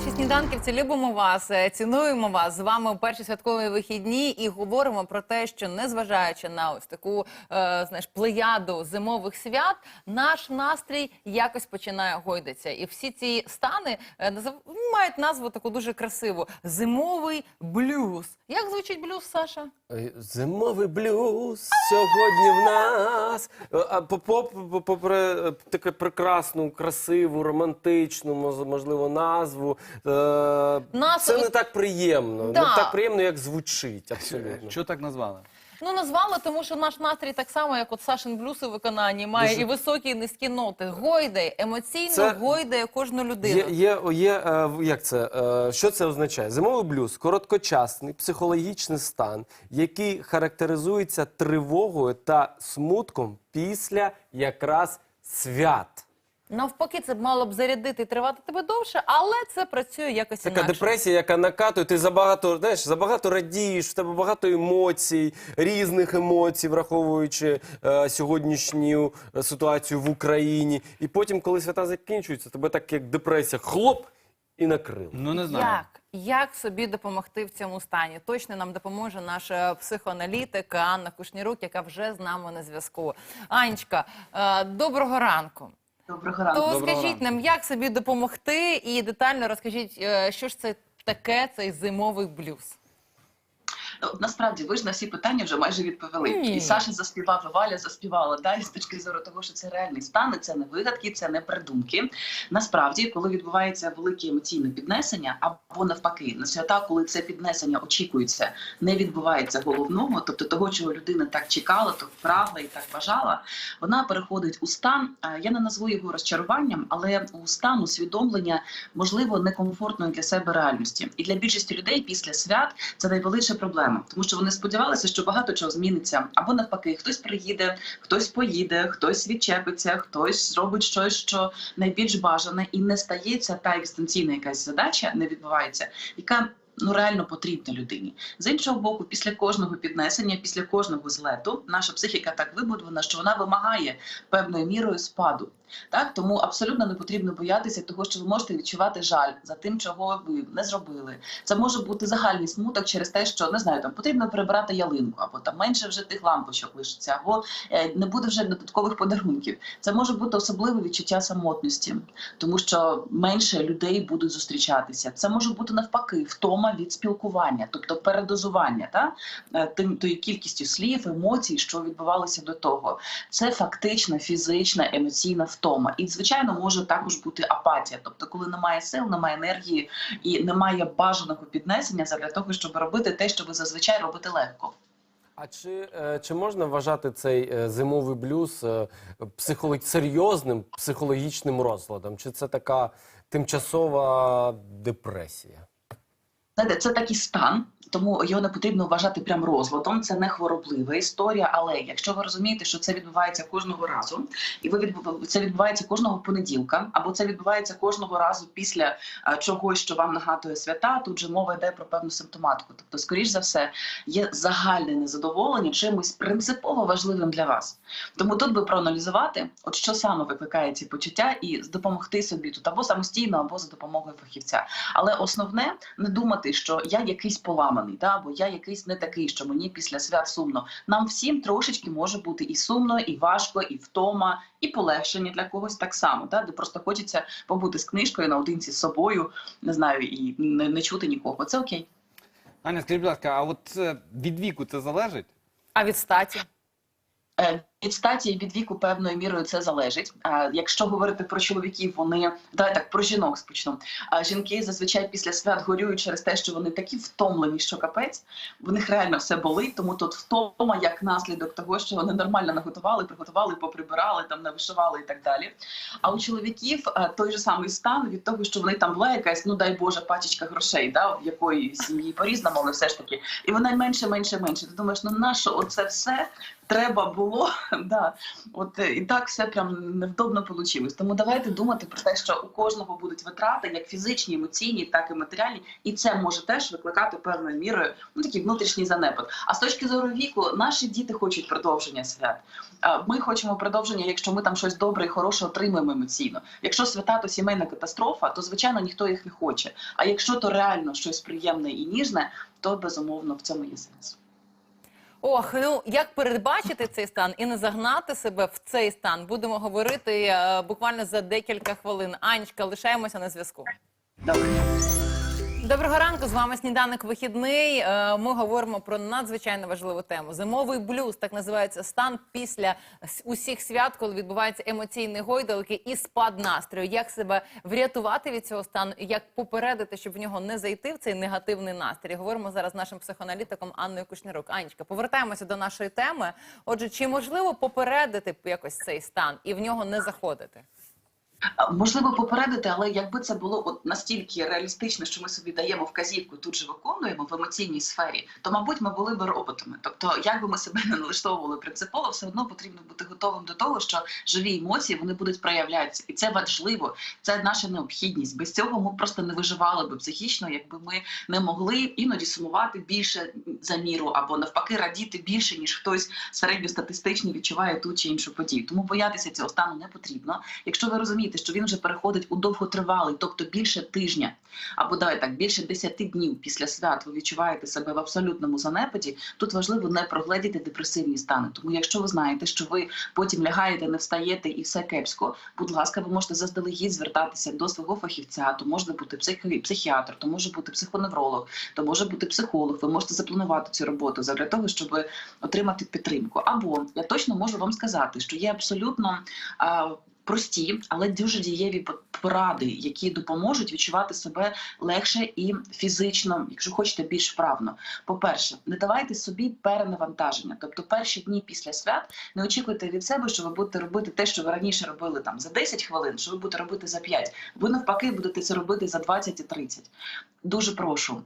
Наші сніданківці любимо вас, е, цінуємо вас. З вами перші святкові вихідні і говоримо про те, що незважаючи на ось таку е, знаєш плеяду зимових свят, наш настрій якось починає гойдатися. І всі ці стани е, мають назву таку дуже красиву зимовий блюз. Як звучить блюз, Саша? Е, Зимовий блюз сьогодні в нас. Е, А по- по- по- попри таку прекрасну, красиву, романтичну, можливо, назву. Е, Назву- Це не так приємно. Да. Не так приємно, як звучить. Абсолютно. Що так назвали? Ну назвали, тому що наш настрій так само, як от Сашин блюз у виконанні, має Дуже- і високі, і низькі ноти. Гойдає, емоційно Це- гойдає кожну людину. Є, є, є е, як це, е, що це означає? Зимовий блюз короткочасний психологічний стан, який характеризується тривогою та смутком після якраз свят. Навпаки, це б мало б зарядити і тривати тебе довше, але це працює якось Така інакше. депресія, яка накатує, ти забагато, знаєш, забагато радієш, в тебе багато емоцій, різних емоцій, враховуючи е, сьогоднішню е, ситуацію в Україні. І потім, коли свята закінчуються, тебе так як депресія, хлоп і накрило. Ну не знаю. Як? Як собі допомогти в цьому стані? Точно нам допоможе наша психоаналітик Анна Кушнірук, яка вже з нами на зв'язку. Анечка, е, доброго ранку. Доброго ранку. То Доброго скажіть ранку. нам, як собі допомогти, і детально розкажіть, е, що ж це таке, цей зимовий блюз. Ну, насправді ви ж на всі питання вже майже відповіли. Ні. І Саша заспівав, і Валя заспівала. Да, і з точки зору того, що це реальний стан, і це не вигадки, це не придумки. Насправді, коли відбувається велике емоційне піднесення, або навпаки, на свята, коли це піднесення очікується, не відбувається головного, тобто того, чого людина так чекала, так прагла і так бажала, вона переходить у стан. Я не назву його розчаруванням, але у стан усвідомлення можливо некомфортної для себе реальності. І для більшості людей після свят це найвелича проблема, тому що вони сподівалися, що багато чого зміниться, або навпаки, хтось приїде, хтось поїде, хтось відчепиться, хтось зробить щось, що найбільш бажане, і не стається та екстенційна якась задача, не відбувається, яка. Ну, реально потрібна людині з іншого боку, після кожного піднесення, після кожного злету, наша психіка так вибудована, що вона вимагає певною мірою спаду. Так тому абсолютно не потрібно боятися того, що ви можете відчувати жаль за тим, чого ви не зробили. Це може бути загальний смуток через те, що не знаю, там потрібно прибирати ялинку, або там менше вже тих лампочок лишиться, або е, не буде вже додаткових подарунків. Це може бути особливе відчуття самотності, тому що менше людей будуть зустрічатися. Це може бути навпаки втома від спілкування, тобто передозування, та е, тим тою кількістю слів, емоцій, що відбувалося до того. Це фактична фізична емоційна втома. І звичайно може також бути апатія, тобто, коли немає сил, немає енергії і немає бажаного піднесення для того, щоб робити те, що ви зазвичай робите легко. А чи, е, чи можна вважати цей е, зимовий блюз е, психолог... серйозним психологічним розладом? Чи це така тимчасова депресія? Знаєте, це такий стан, тому його не потрібно вважати прям розладом. Це не хвороблива історія. Але якщо ви розумієте, що це відбувається кожного разу, і ви відбув... це відбувається кожного понеділка, або це відбувається кожного разу після а, чогось, що вам нагадує свята. Тут же мова йде про певну симптоматику. Тобто, скоріш за все, є загальне незадоволення чимось принципово важливим для вас. Тому тут би проаналізувати, от що саме викликає ці почуття, і допомогти собі тут або самостійно, або за допомогою фахівця. Але основне не думати, що я якийсь поламаний, та або я якийсь не такий, що мені після свят сумно. Нам всім трошечки може бути і сумно, і важко, і втома, і полегшення для когось так само, та де просто хочеться побути з книжкою наодинці з собою, не знаю, і не, не чути нікого. Це окей. Аня, скажіть, будь ласка, а от е, від віку це залежить? А від статі? Е, Від статі і від віку певною мірою це залежить. А якщо говорити про чоловіків, вони давай так про жінок спочну. А жінки зазвичай після свят горюють через те, що вони такі втомлені, що капець. В них реально все болить, тому тут втома як наслідок того, що вони нормально наготували, приготували, поприбирали, там навишивали і так далі. А у чоловіків той же самий стан від того, що вони там була якась, ну дай Боже, пачечка грошей, да, в якої сім'ї по-різному, але все ж таки, і вона менше, менше, менше. Ти думаєш, ну на що оце все треба було Да. От е, і так все прям невдобно вийшло. Тому давайте думати про те, що у кожного будуть витрати, як фізичні, емоційні, так і матеріальні, і це може теж викликати певною мірою ну такий внутрішній занепад. А з точки зору віку, наші діти хочуть продовження свят. Ми хочемо продовження, якщо ми там щось добре і хороше отримаємо емоційно. Якщо свята то сімейна катастрофа, то звичайно ніхто їх не хоче. А якщо то реально щось приємне і ніжне, то безумовно в цьому є сенс. Ох, ну як передбачити цей стан і не загнати себе в цей стан, будемо говорити е, буквально за декілька хвилин. Анечка, лишаємося на зв'язку. Добре. Доброго ранку. З вами сніданок вихідний. Е, Ми говоримо про надзвичайно важливу тему. Зимовий блюз, так називається стан після усіх свят, коли відбувається емоційний гойдалки і спад настрою. Як себе врятувати від цього стану, як попередити, щоб в нього не зайти в цей негативний настрій. Говоримо зараз з нашим психоаналітиком Анною Кушнірук. Анечка, повертаємося до нашої теми. Отже, чи можливо попередити якось цей стан і в нього не заходити? Можливо, попередити, але якби це було от настільки реалістично, що ми собі даємо вказівку, тут же виконуємо в емоційній сфері, то мабуть ми були б роботами. Тобто, як би ми себе не налаштовували принципово, все одно потрібно бути готовим до того, що живі емоції вони будуть проявлятися, і це важливо. Це наша необхідність. Без цього ми просто не виживали би психічно, якби ми не могли іноді сумувати більше за міру, або навпаки радіти більше, ніж хтось середньостатистично відчуває ту чи іншу подію. Тому боятися цього стану не потрібно. Якщо ви розумієте, що він вже переходить у довготривалий, тобто більше тижня, або давай так, більше 10 днів після свят ви відчуваєте себе в абсолютному занепаді, тут важливо не прогледіти депресивні стани. Тому, якщо ви знаєте, що ви потім лягаєте, не встаєте і все кепсько, будь ласка, ви можете заздалегідь звертатися до свого фахівця, то може бути психі- психіатр, то може бути психоневролог, то може бути психолог. Ви можете запланувати цю роботу для того, щоб отримати підтримку. Або я точно можу вам сказати, що є абсолютно. Прості, але дуже дієві поради, які допоможуть відчувати себе легше і фізично, якщо хочете, більш вправно. По-перше, не давайте собі перенавантаження. Тобто, перші дні після свят не очікуйте від себе, що ви будете робити те, що ви раніше робили там за 10 хвилин, що ви будете робити за 5. Ви навпаки будете це робити за 20 і 30. Дуже прошу.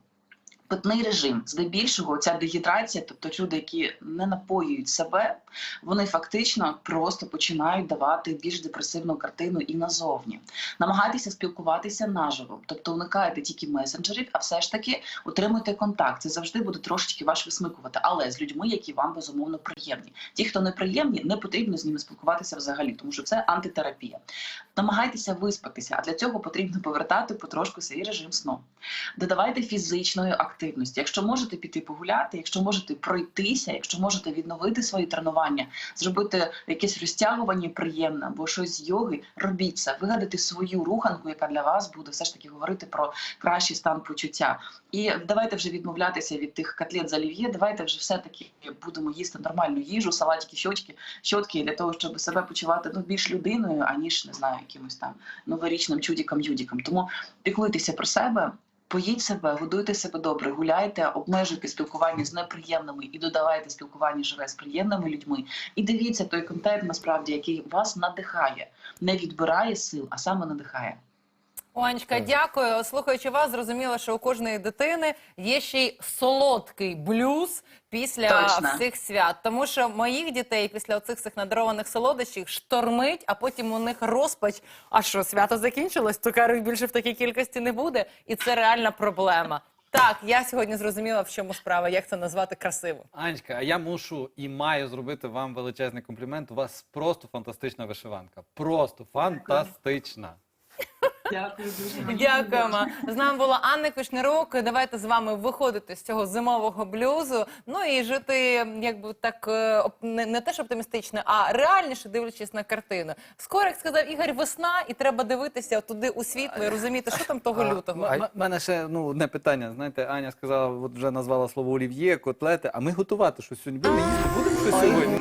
Питний режим, здебільшого, ця дегідрація, тобто люди, які не напоюють себе, вони фактично просто починають давати більш депресивну картину і назовні. Намагайтеся спілкуватися наживо, тобто уникайте тільки месенджерів, а все ж таки утримуйте контакт. Це завжди буде трошечки ваш висмикувати, але з людьми, які вам безумовно приємні. Ті, хто не приємні, не потрібно з ними спілкуватися взагалі, тому що це антитерапія. Намагайтеся виспатися, а для цього потрібно повертати потрошку свій режим сну. Додавайте фізичної активності. Якщо можете піти погуляти, якщо можете пройтися, якщо можете відновити свої тренування, зробити якесь розтягування приємне або щось з йоги, робіть це, вигадати свою руханку, яка для вас буде все ж таки говорити про кращий стан почуття. І давайте вже відмовлятися від тих котлет з олів'є. Давайте вже все таки будемо їсти нормальну їжу, салатики, щочки, щотки для того, щоб себе почувати ну більш людиною, аніж не знаю, якимось там новорічним чудіком-юдіком. Тому піклуйтеся про себе. Поїдь себе, годуйте себе добре, гуляйте, обмежуйте спілкування з неприємними і додавайте спілкування живе з приємними людьми. І дивіться той контент, насправді, який вас надихає, не відбирає сил, а саме надихає. Онечка, дякую. Слухаючи вас, зрозуміло, що у кожної дитини є ще й солодкий блюз після Точно. всіх свят. Тому що моїх дітей після оцих всіх надарованих солодощів штормить, а потім у них розпач. А що, свято закінчилось? Цукерок більше в такій кількості не буде. І це реальна проблема. Так, я сьогодні зрозуміла, в чому справа, як це назвати красиво. Анечка, а я мушу і маю зробити вам величезний комплімент. У вас просто фантастична вишиванка. Просто фантастична. Дякую дуже. Дякуємо. З нами була Анна Кушнирук. Давайте з вами виходити з цього зимового блюзу. Ну і жити, якби так е, не, не те, що оптимістично, а реальніше дивлячись на картину. Скоро, як сказав Ігор, весна, і треба дивитися туди у світло і розуміти, що там того лютого. У мене ще ну одне питання. Знаєте, Аня сказала, от вже назвала слово олів'є, котлети. А ми готувати щось сьогодні будемо їсти? Будемо щось сьогодні?